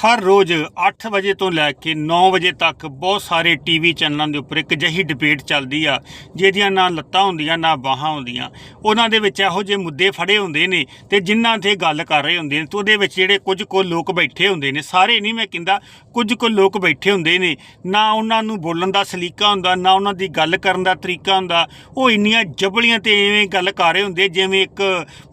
ਹਰ ਰੋਜ਼ 8 ਵਜੇ ਤੋਂ ਲੈ ਕੇ 9 ਵਜੇ ਤੱਕ ਬਹੁਤ ਸਾਰੇ ਟੀਵੀ ਚੈਨਲਾਂ ਦੇ ਉੱਪਰ ਇੱਕ ਜਹੀ ਡਿਬੇਟ ਚੱਲਦੀ ਆ, ਜਿਹਦੀਆਂ ਨਾ ਲੱਤਾਂ ਹੁੰਦੀਆਂ, ਨਾ ਬਾਹਾਂ ਹੁੰਦੀਆਂ। ਉਹਨਾਂ ਦੇ ਵਿੱਚ ਇਹੋ ਜਿਹੇ ਮੁੱਦੇ ਫੜੇ ਹੁੰਦੇ ਨੇ ਤੇ ਜਿਨ੍ਹਾਂ ਤੇ ਗੱਲ ਕਰ ਰਹੇ ਹੁੰਦੇ ਨੇ ਤੇ ਉਹਦੇ ਵਿੱਚ ਜਿਹੜੇ ਕੁਝ ਕੁ ਲੋਕ ਬੈਠੇ ਹੁੰਦੇ ਨੇ, ਸਾਰੇ ਨਹੀਂ ਮੈਂ ਕਹਿੰਦਾ ਕੁਝ ਕੁ ਲੋਕ ਬੈਠੇ ਹੁੰਦੇ ਨੇ, ਨਾ ਉਹਨਾਂ ਨੂੰ ਬੋਲਣ ਦਾ ਸਲੀਕਾ ਹੁੰਦਾ, ਨਾ ਉਹਨਾਂ ਦੀ ਗੱਲ ਕਰਨ ਦਾ ਤਰੀਕਾ ਹੁੰਦਾ। ਉਹ ਇੰਨੀਆਂ ਜਬਲੀਆਂ ਤੇ ਐਵੇਂ ਗੱਲ ਕਰ ਰਹੇ ਹੁੰਦੇ, ਜਿਵੇਂ ਇੱਕ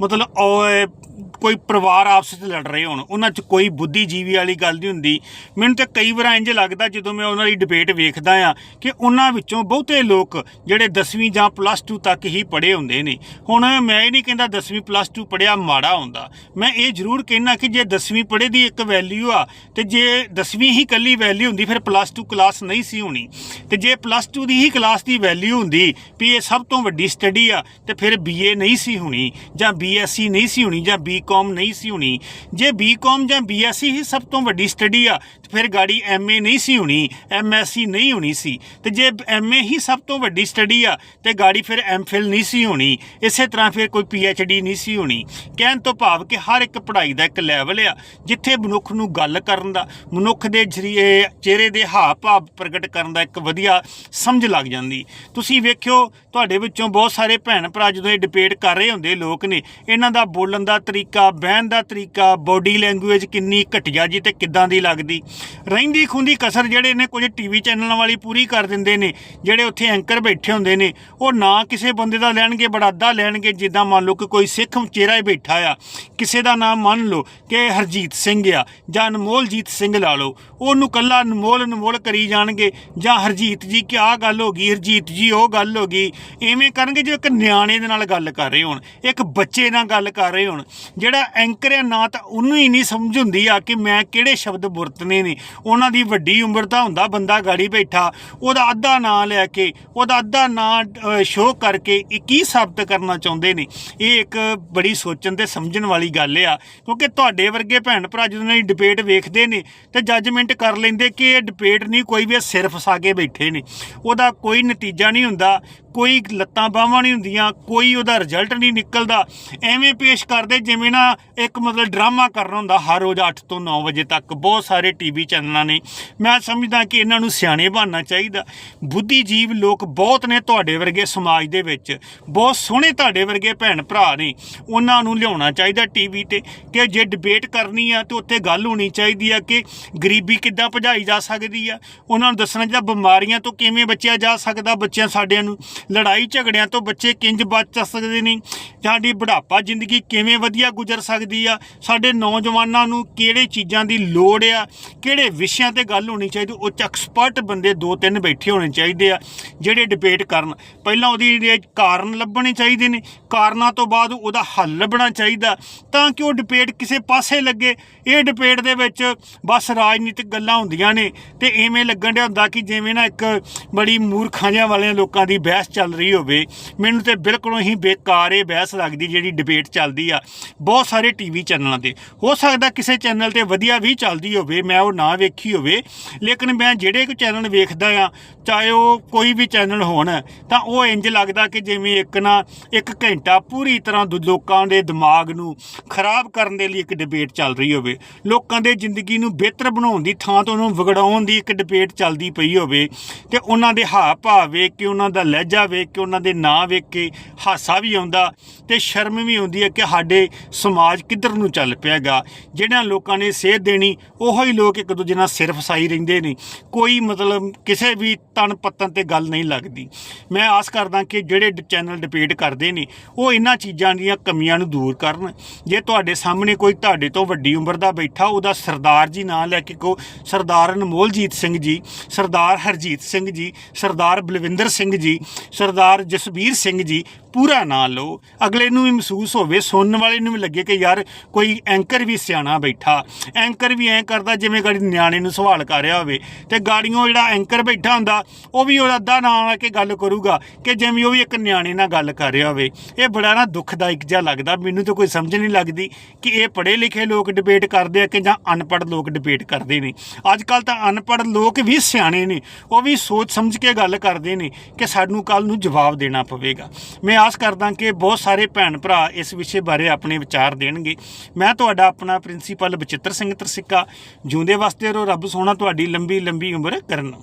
ਮਤਲਬ ਉਹ ਕੋਈ ਪਰਿਵਾਰ ਆਪਸ ਵਿੱਚ ਲੜ ਰਹੇ ਹੋਣ, ਉਹਨਾਂ 'ਚ ਕੋਈ ਬੁੱਧੀਜੀਵੀ ਵਾਲੀ ਗੱਲ ਨਹੀਂ ਹੁੰਦੀ। ਮੈਨੂੰ ਤਾਂ ਕਈ ਵਾਰ ਇੰਜ ਲੱਗਦਾ, ਜਦੋਂ ਮੈਂ ਉਹਨਾਂ ਦੀ ਡਿਬੇਟ ਵੇਖਦਾ ਆ ਕਿ ਉਹਨਾਂ ਵਿੱਚੋਂ ਬਹੁਤੇ ਲੋਕ ਜਿਹੜੇ 10ਵੀਂ ਜਾਂ ਪਲੱਸ 2 ਤੱਕ ਹੀ ਪੜ੍ਹੇ ਹੁੰਦੇ ਨੇ। ਹੁਣ ਮੈਂ ਇਹ ਨਹੀਂ ਕਹਿੰਦਾ 10ਵੀਂ ਪਲੱਸ 2 ਪੜ੍ਹਿਆ ਮਾੜਾ ਹੁੰਦਾ। ਮੈਂ ਇਹ ਜ਼ਰੂਰ ਕਹਿਣਾ ਕਿ ਜੇ 10ਵੀਂ ਪੜ੍ਹੇ ਦੀ ਇੱਕ ਵੈਲਿਊ ਆ, ਤੇ ਜੇ 10ਵੀਂ ਹੀ ਕੱਲੀ ਵੈਲਿਊ ਹੁੰਦੀ, ਫਿਰ ਪਲੱਸ 2 ਕਲਾਸ ਨਹੀਂ ਸੀ ਹੋਣੀ। ਤੇ ਜੇ ਪਲੱਸ 2 ਦੀ ਹੀ ਕਲਾਸ ਦੀ ਵੈਲਿਊ ਹੁੰਦੀ, ਵੀ ਇਹ ਸਭ ਤੋਂ ਵੱਡੀ ਸਟੱਡੀ ਆ, ਤੇ ਫਿਰ ਬੀਏ ਨਹੀਂ ਸੀ ਹੋਣੀ, ਜਾਂ ਬੀਐਸਸੀ ਨਹੀਂ ਸੀ ਹੋਣੀ, ਜਾਂ ਬੀ ਬੀਕਾਮ ਨਹੀਂ ਸੀ ਹੋਣੀ। ਜੇ ਬੀਕਾਮ ਜਾਂ ਬੀਐਸਸੀ ਹੀ ਸਭ ਤੋਂ ਵੱਡੀ ਸਟੱਡੀ ਆ ਫਿਰ ਗਾੜੀ ਐਮਏ ਨਹੀਂ ਸੀ ਹੋਣੀ ਐਮਐਸਸੀ ਨਹੀਂ ਹੋਣੀ ਸੀ। ਤੇ ਜੇ ਐਮਏ ਹੀ ਸਭ ਤੋਂ ਵੱਡੀ ਸਟੱਡੀ ਆ, ਤੇ ਗਾੜੀ ਫਿਰ ਐਮਫਿਲ ਨਹੀਂ ਸੀ ਹੋਣੀ। ਇਸੇ ਤਰ੍ਹਾਂ ਫਿਰ ਕੋਈ ਪੀਐਚਡੀ ਨਹੀਂ ਸੀ ਹੋਣੀ। ਕਹਿਣ ਤੋਂ ਭਾਵ ਕਿ ਹਰ ਇੱਕ ਪੜ੍ਹਾਈ ਦਾ ਇੱਕ ਲੈਵਲ ਆ, ਜਿੱਥੇ ਮਨੁੱਖ ਨੂੰ ਗੱਲ ਕਰਨ ਦਾ, ਮਨੁੱਖ ਦੇ ਜਰੀਏ, ਚਿਹਰੇ ਦੇ ਹਾਵ ਭਾਵ ਪ੍ਰਗਟ ਕਰਨ ਦਾ ਇੱਕ ਵਧੀਆ ਸਮਝ ਲੱਗ ਜਾਂਦੀ। ਤੁਸੀਂ ਵੇਖਿਓ, ਤੁਹਾਡੇ ਵਿੱਚੋਂ ਬਹੁਤ ਸਾਰੇ ਭੈਣ ਭਰਾ ਜਦੋਂ ਇਹ ਡਿਬੇਟ ਕਰ ਰਹੇ ਹੁੰਦੇ ਲੋਕ ਨੇ, ਇਹਨਾਂ ਦਾ ਬੋਲਣ ਦਾ ਤਰੀਕਾ, ਬਹਿਣ ਦਾ ਤਰੀਕਾ ਬੋਡੀ ਲੈਂਗੁਏਜ ਕਿੰਨੀ ਘਟੀਆ ਜੀ ਤੇ ਕਿੱਦਾਂ ਦੀ ਲੱਗਦੀ। ਰਹਿੰਦੀ ਖੁੰਦੀ ਕਸਰ ਜਿਹੜੇ ਨੇ ਕੁਝ ਟੀਵੀ ਚੈਨਲਾਂ ਵਾਲੀ ਪੂਰੀ ਕਰ ਦਿੰਦੇ ਨੇ, ਜਿਹੜੇ ਉੱਥੇ ਐਂਕਰ ਬੈਠੇ ਹੁੰਦੇ ਨੇ, ਉਹ ਨਾ ਕਿਸੇ ਬੰਦੇ ਦਾ ਲੈਣਗੇ, ਬੜਾਦਾ ਲੈਣਗੇ, ਜਿੱਦਾਂ ਮੰਨ ਲਓ ਕਿ ਕੋਈ ਸਿੱਖ ਚਿਹਰਾ ਹੀ ਬੈਠਾ ਆ, ਕਿਸੇ ਦਾ ਨਾਮ ਮੰਨ ਲਓ ਕਿ ਹਰਜੀਤ ਸਿੰਘ ਆ, ਜਾਂ ਅਨਮੋਲਜੀਤ ਸਿੰਘ ਲਾ ਲਓ, ਉਹਨੂੰ ਕੱਲਾ ਅਨਮੋਲ ਅਨਮੋਲ ਕਰੀ ਜਾਣਗੇ, ਜਾਂ ਹਰਜੀਤ ਜੀ ਕੀ ਆਹ ਗੱਲ ਹੋ ਗਈ, ਹਰਜੀਤ ਜੀ ਉਹ ਗੱਲ ਹੋ ਗਈ ਐਵੇਂ ਕਰਨਗੇ ਜੋ ਇੱਕ ਨਿਆਣੇ ਦੇ ਨਾਲ ਗੱਲ ਕਰ ਰਹੇ ਹੋਣ, ਇੱਕ ਬੱਚੇ ਨਾਲ ਗੱਲ ਕਰ ਰਹੇ ਹੋਣ, ਜਿਹੜਾ ਐਂਕਰ ਆ ਨਾ ਤਾਂ ਉਹਨੂੰ ਹੀ ਨਹੀਂ ਸਮਝ ਹੁੰਦੀ ਆ ਕਿ ਮੈਂ ਕਿਹੜੇ ਸ਼ਬਦ ਵਰਤਨੇ ਨੇ ਉਹਨਾਂ ਦੀ ਵੱਡੀ ਉਮਰ ਦਾ ਹੁੰਦਾ ਬੰਦਾ ਗਾੜੀ ਬੈਠਾ, ਉਹਦਾ ਅੱਧਾ ਨਾਂ ਲੈ ਕੇ, ਉਹਦਾ ਅੱਧਾ ਨਾਂ ਸ਼ੋਅ ਕਰਕੇ ਇਹ ਕੀ ਸਾਬਤ ਕਰਨਾ ਚਾਹੁੰਦੇ ਨੇ? ਇਹ ਇੱਕ ਬੜੀ ਸੋਚਣ ਤੇ ਸਮਝਣ ਵਾਲੀ ਗੱਲ ਆ, ਕਿਉਂਕਿ ਤੁਹਾਡੇ ਵਰਗੇ ਭੈਣ ਭਰਾ ਜਦੋਂ ਇਹ ਡਿਬੇਟ ਵੇਖਦੇ ਨੇ, ਤੇ ਜੱਜਮੈਂਟ ਕਰ ਲੈਂਦੇ ਕਿ ਇਹ ਡਿਬੇਟ ਨਹੀਂ, ਕੋਈ ਵੀ ਇਹ ਸਿਰ ਫਸਾ ਕੇ ਬੈਠੇ ਨੇ। ਉਹਦਾ ਕੋਈ ਨਤੀਜਾ ਨਹੀਂ ਹੁੰਦਾ ਕੋਈ ਲੱਤਾਂ ਬਾਹਾਂ ਨਹੀਂ ਹੁੰਦੀਆਂ, ਕੋਈ ਉਹਦਾ ਰਿਜ਼ਲਟ ਨਹੀਂ ਨਿਕਲਦਾ। ਐਵੇਂ ਪੇਸ਼ ਕਰਦੇ ਜਿਵੇਂ ਨਾ ਇੱਕ ਮਤਲਬ ਡਰਾਮਾ ਕਰਨਾ ਹੁੰਦਾ ਹਰ ਰੋਜ਼ 8 ਤੋਂ 9 ਵਜੇ ਤੱਕ। ਬਹੁਤ ਸਾਰੇ ਟੀਵੀ ਚੈਨਲਾਂ ਨੇ। ਮੈਂ ਸਮਝਦਾ ਕਿ ਇਹਨਾਂ ਨੂੰ ਸਿਆਣੇ ਬਣਨਾ ਚਾਹੀਦਾ। ਬੁੱਧੀਜੀਵ ਲੋਕ ਬਹੁਤ ਨੇ ਤੁਹਾਡੇ ਵਰਗੇ ਸਮਾਜ ਦੇ ਵਿੱਚ। ਬਹੁਤ ਸੋਹਣੇ ਤੁਹਾਡੇ ਵਰਗੇ ਭੈਣ ਭਰਾ ਨੇ। ਉਹਨਾਂ ਨੂੰ ਲਿਆਉਣਾ ਚਾਹੀਦਾ ਟੀਵੀ ਤੇ ਕਿ ਜੇ ਡਿਬੇਟ ਕਰਨੀ ਆ ਤੇ ਉੱਥੇ ਗੱਲ ਹੋਣੀ ਚਾਹੀਦੀ ਆ ਕਿ ਗਰੀਬੀ ਕਿੱਦਾਂ ਭਜਾਈ ਜਾ ਸਕਦੀ ਆ। ਉਹਨਾਂ ਨੂੰ ਦੱਸਣਾ ਚਾਹੀਦਾ ਬਿਮਾਰੀਆਂ ਤੋਂ ਕਿਵੇਂ ਬਚਿਆ ਜਾ ਸਕਦਾ ਬੱਚਿਆਂ ਸਾਡਿਆਂ ਨੂੰ। ਲੜਾਈ ਝਗੜਿਆਂ ਤੋਂ ਬੱਚੇ ਕਿੰਜ ਬਚ ਸਕਦੇ ਨੇ ਸਾਡੀ ਬੁਢਾਪਾ ਜ਼ਿੰਦਗੀ ਕਿਵੇਂ ਵਧੀਆ ਗੁਜ਼ਰ ਸਕਦੀ ਆ? ਸਾਡੇ ਨੌਜਵਾਨਾਂ ਨੂੰ ਕਿਹੜੇ ਚੀਜ਼ਾਂ ਦੀ ਲੋੜ ਆ? ਕਿਹੜੇ ਵਿਸ਼ਿਆਂ ਤੇ ਗੱਲ ਹੋਣੀ ਚਾਹੀਦੀ? ਉਹ ਚ ਐਕਸਪਰਟ ਬੰਦੇ ਦੋ ਤਿੰਨ ਬੈਠੇ ਹੋਣੇ ਚਾਹੀਦੇ ਆ, ਜਿਹੜੇ ਡਿਬੇਟ ਕਰਨ। ਪਹਿਲਾਂ ਉਹਦੀ ਕਾਰਨ ਲੱਭਣੇ ਚਾਹੀਦੇ ਨੇ। ਕਾਰਨਾਂ ਤੋਂ ਬਾਅਦ ਉਹਦਾ ਹੱਲ ਲੱਭਣਾ ਚਾਹੀਦਾ। ਤਾਂ ਕਿ ਉਹ ਡਿਬੇਟ ਕਿਸੇ ਪਾਸੇ ਲੱਗੇ। ਇਹ ਡਿਬੇਟ ਦੇ ਵਿੱਚ ਬਸ ਰਾਜਨੀਤਿਕ ਗੱਲਾਂ ਹੁੰਦੀਆਂ ਨੇ। ਤੇ ਐਵੇਂ ਲੱਗਣ ਡਿਆ ਹੁੰਦਾ ਕਿ ਜਿਵੇਂ ਨਾ ਇੱਕ ਬੜੀ ਮੂਰਖਾਂ ਜਿਹਾ ਵਾਲਿਆਂ ਲੋਕਾਂ ਦੀ ਬਹਿਸ ਚੱਲ ਰਹੀ ਹੋਵੇ, ਮੈਨੂੰ ਤੇ ਬਿਲਕੁਲ ਹੀ ਬੇਕਾਰ ਇਹ ਬਹਿਸ ਲੱਗਦੀ ਜਿਹੜੀ ਡਿਬੇਟ ਚੱਲਦੀ ਆ। ਬਹੁਤ ਸਾਰੇ ਟੀਵੀ ਚੈਨਲਾਂ ਤੇ। ਹੋ ਸਕਦਾ ਕਿਸੇ ਚੈਨਲ ਤੇ ਵਧੀਆ ਵੀ ਚੱਲਦੀ ਹੋਵੇ, ਮੈਂ ਉਹ ਨਾ ਵੇਖੀ ਹੋਵੇ, ਲੇਕਿਨ ਮੈਂ ਜਿਹੜੇ ਕੋਈ ਚੈਨਲ ਵੇਖਦਾ ਆ, ਚਾਹੇ ਉਹ ਕੋਈ ਵੀ ਚੈਨਲ ਹੋਣ, ਤਾਂ ਉਹ ਇੰਜ ਲੱਗਦਾ ਕਿ ਜਿਵੇਂ ਇੱਕ ਨਾ ਇੱਕ ਘੰਟਾ ਪੂਰੀ ਤਰ੍ਹਾਂ ਦੁ- ਲੋਕਾਂ ਦੇ ਦਿਮਾਗ ਨੂੰ ਖਰਾਬ ਕਰਨ ਦੇ ਲਈ ਇੱਕ ਡਿਬੇਟ ਚੱਲ ਰਹੀ ਹੋਵੇ। ਲੋਕਾਂ ਦੇ ਜ਼ਿੰਦਗੀ ਨੂੰ ਬਿਹਤਰ ਬਣਾਉਣ ਦੀ ਥਾਂ ਤੋਂ ਉਹਨੂੰ ਵਿਗੜਾਉਣ ਦੀ ਇੱਕ ਡਿਬੇਟ ਚੱਲਦੀ ਪਈ ਹੋਵੇ, ਤੇ ਉਹਨਾਂ ਦੇ ਹਾਅ ਭਾਵ ਵੇਖ ਕੇ ਉਹਨਾਂ ਦਾ ਲਹਿਜਾ ਵੇਖ ਕੇ, ਉਹਨਾਂ ਦੇ ਨਾਂ ਵੇਖ ਕੇ ਹਾਸਾ ਵੀ ਆਉਂਦਾ ਤੇ ਸ਼ਰਮ ਵੀ ਆਉਂਦੀ ਹੈ ਕਿ ਸਾਡੇ ਸਮਾਜ ਕਿੱਧਰ ਨੂੰ ਚੱਲ ਪਿਆਗਾ। ਜਿਹੜਿਆਂ ਲੋਕਾਂ ਨੇ ਸੇਧ ਦੇਣੀ, ਉਹੋ ਹੀ ਲੋਕ ਇੱਕ ਦੂਜੇ ਨਾਲ ਸਿਰ ਫਸਾਈ ਰਹਿੰਦੇ ਨੇ। ਕੋਈ ਮਤਲਬ ਕਿਸੇ ਵੀ ਤਨ ਪੱਤਨ ਤੇ ਗੱਲ ਨਹੀਂ ਲੱਗਦੀ। ਮੈਂ ਆਸ ਕਰਦਾ ਕਿ ਜਿਹੜੇ ਡ- ਚੈਨਲ ਡਿਬੇਟ ਕਰਦੇ ਨੇ, ਉਹ ਇਹਨਾਂ ਚੀਜ਼ਾਂ ਦੀਆਂ ਕਮੀਆਂ ਨੂੰ ਦੂਰ ਕਰਨ। ਜੇ ਤੁਹਾਡੇ ਸਾਹਮਣੇ ਕੋਈ ਤੁਹਾਡੇ ਤੋਂ ਵੱਡੀ ਉਮਰ ਦਾ ਬੈਠਾ, ਉਹਦਾ ਸਰਦਾਰ ਜੀ ਨਾਂ ਲੈ ਕੇ ਕੋ ਸਰਦਾਰ ਅਨਮੋਲਜੀਤ ਸਿੰਘ ਜੀ, ਸਰਦਾਰ ਹਰਜੀਤ ਸਿੰਘ ਜੀ, ਸਰਦਾਰ ਬਲਵਿੰਦਰ ਸਿੰਘ ਜੀ ਸਰਦਾਰ ਜਸਬੀਰ ਸਿੰਘ ਜੀ ਪੂਰਾ ਨਾ ਲਓ। ਅਗਲੇ ਨੂੰ ਵੀ ਮਹਿਸੂਸ ਹੋਵੇ, ਸੁਣਨ ਵਾਲੇ ਨੂੰ ਵੀ ਲੱਗੇ ਕਿ ਯਾਰ ਕੋਈ ਐਂਕਰ ਵੀ ਸਿਆਣਾ ਬੈਠਾ। ਐਂਕਰ ਵੀ ਐਂ ਕਰਦਾ ਜਿਵੇਂ ਗਾੜੀ ਨਿਆਣੇ ਨੂੰ ਸਵਾਲ ਕਰ ਰਿਹਾ ਹੋਵੇ। ਤੇ ਗਾੜੀਆਂ ਜਿਹੜਾ ਐਂਕਰ ਬੈਠਾ ਹੁੰਦਾ, ਉਹ ਵੀ ਉਹਦਾ ਅੱਧਾ ਨਾਂ ਆ ਕੇ ਗੱਲ ਕਰੂਗਾ ਕਿ ਜਿਵੇਂ ਉਹ ਵੀ ਇੱਕ ਨਿਆਣੇ ਨਾਲ ਗੱਲ ਕਰ ਰਿਹਾ ਹੋਵੇ। ਇਹ ਬੜਾ ਨਾ ਦੁੱਖਦਾਇਕ ਜਿਹਾ ਲੱਗਦਾ। ਮੈਨੂੰ ਤਾਂ ਕੋਈ ਸਮਝ ਨਹੀਂ ਲੱਗਦੀ ਕਿ ਇਹ ਪੜ੍ਹੇ ਲਿਖੇ ਲੋਕ ਡਿਬੇਟ ਕਰਦੇ ਆ ਕਿ ਜਾਂ ਅਨਪੜ੍ਹ ਲੋਕ ਡਿਬੇਟ ਕਰਦੇ ਨੇ। ਅੱਜ ਕੱਲ ਤਾਂ ਅਨਪੜ੍ਹ ਲੋਕ ਵੀ ਸਿਆਣੇ ਨੇ। ਉਹ ਵੀ ਸੋਚ ਸਮਝ ਕੇ ਗੱਲ ਕਰਦੇ ਨੇ ਕਿ ਸਾਨੂੰ ਕੱਲ ਨੂੰ ਜਵਾਬ ਦੇਣਾ ਪਵੇਗਾ। ਮੈਂ ਮੈਂ ਆਸ ਕਰਦਾ ਕਿ ਬਹੁਤ ਸਾਰੇ ਭੈਣ ਭਰਾ ਇਸ ਵਿਸ਼ੇ ਬਾਰੇ ਆਪਣੇ ਵਿਚਾਰ ਦੇਣਗੇ। ਮੈਂ ਤੁਹਾਡਾ ਆਪਣਾ ਪ੍ਰਿੰਸੀਪਲ ਬਚਿੱਤਰ ਸਿੰਘ ਤਰਸਿੱਕਾ, ਜਿਉਂਦੇ ਵਸਦੇ ਰਹੋ ਰੱਬ ਸੋਹਣਾ ਤੁਹਾਡੀ ਲੰਬੀ ਲੰਬੀ ਉਮਰ ਕਰਨ।